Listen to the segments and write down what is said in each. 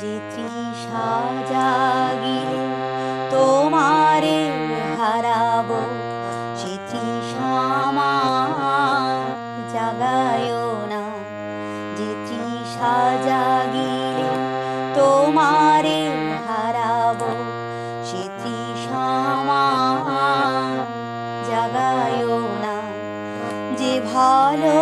যে তৃষা জাগিলে তোমারে হারাবো, সে তৃষা জাগায় না। যে তৃষা জাগিলে তোমারে হারাবো, সে তৃষা জাগায় না। যে ভালোবাসায়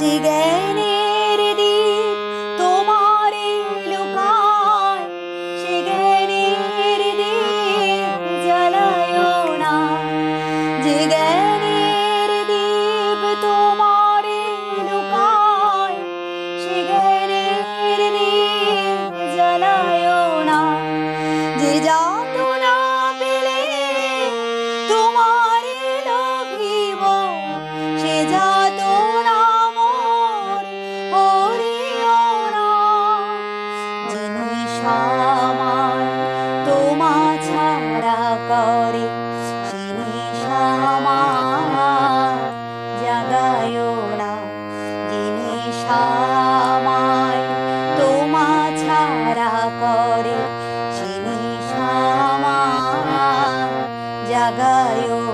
যে জ্ঞানের দ্বীপ তোমারে লুকায় সে জ্ঞানের দ্বীপ জ্বালায় না। যে জ্ঞানের দ্বীপ তোমারে লুকায় সে জ্ঞানের দ্বীপ জ্বালায় না। যে যাতনা সামার তোমা ছাড়া করে যিনি সামার জাগায় না যিনি সামায় তোমা ছাড়া করে যিনি সামার জাগায়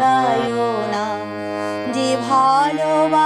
লাগায়ও না। যে ভালোবাসা